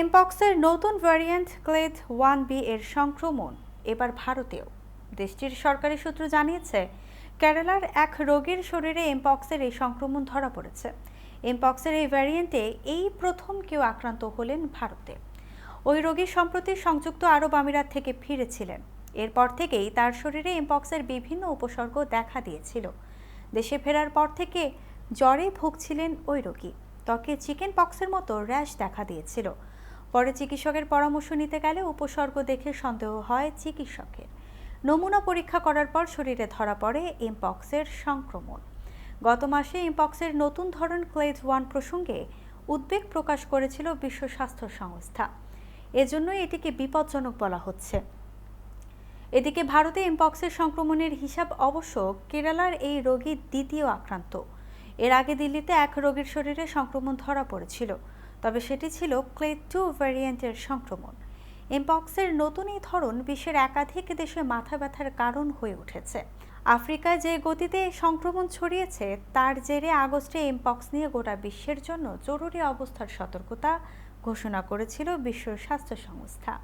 এমপক্সের নতুন variant clade one B এর সংক্রমণ। এবার ভারতেও। দেশটির সরকারি সূত্র জানিয়েছে, কেরালার এক রোগীর শরীরে এমপক্সের এই সংক্রমণ ধরা পড়েছে। এমপক্সের এই ভ্যারিয়েন্টে এই প্রথম কেউ আক্রান্ত হলেন ভারতে। ওই রোগী সম্প্রতি সংযুক্ত আরব আমিরাত থেকে ফিরেছিলেন। এরপর থেকেই তার শরীরে এমপক্সের বিভিন্ন উপসর্গ দেখা দিয়েছিল। দেশে ফেরার পর থেকে জ্বরে ভুগছিলেন ওই রোগী। ত্বকে চিকেন পক্সের মতো র্যাশ দেখা দিয়েছিল। পরে চিকিৎসকের পরামর্শ নিতে গেলে উপসর্গ দেখে সন্দেহ হয় চিকিৎসকের। নমুনা পরীক্ষা করার পর শরীরে ধরা পড়ে এমপক্সের সংক্রমণ। গত মাসে এমপক্সের নতুন ধরন ক্লেজ ওয়ান প্রসঙ্গে উদ্বেগ প্রকাশ করেছিল বিশ্ব স্বাস্থ্য সংস্থা। এজন্যই এটিকে বিপজ্জনক বলা হচ্ছে। এদিকে ভারতে এমপক্সের সংক্রমণের হিসাব অবশ্য কেরালার এই রোগী দ্বিতীয় আক্রান্ত। এর আগে দিল্লিতে এক রোগীর শরীরে সংক্রমণ ধরা পড়েছিল। তবে সেটি ছিল ক্লেড টু ভ্যারিয়েন্টের সংক্রমণ। এমপক্সের নতুন এই ধরন বিশ্বের একাধিক দেশে মাথা ব্যথার কারণ হয়ে উঠেছে। আফ্রিকায় যে গতিতে সংক্রমণ ছড়িয়েছে, তার জেরে আগস্টে এমপক্স নিয়ে গোটা বিশ্বের জন্য জরুরি অবস্থার সতর্কতা ঘোষণা করেছিল বিশ্ব স্বাস্থ্য সংস্থা।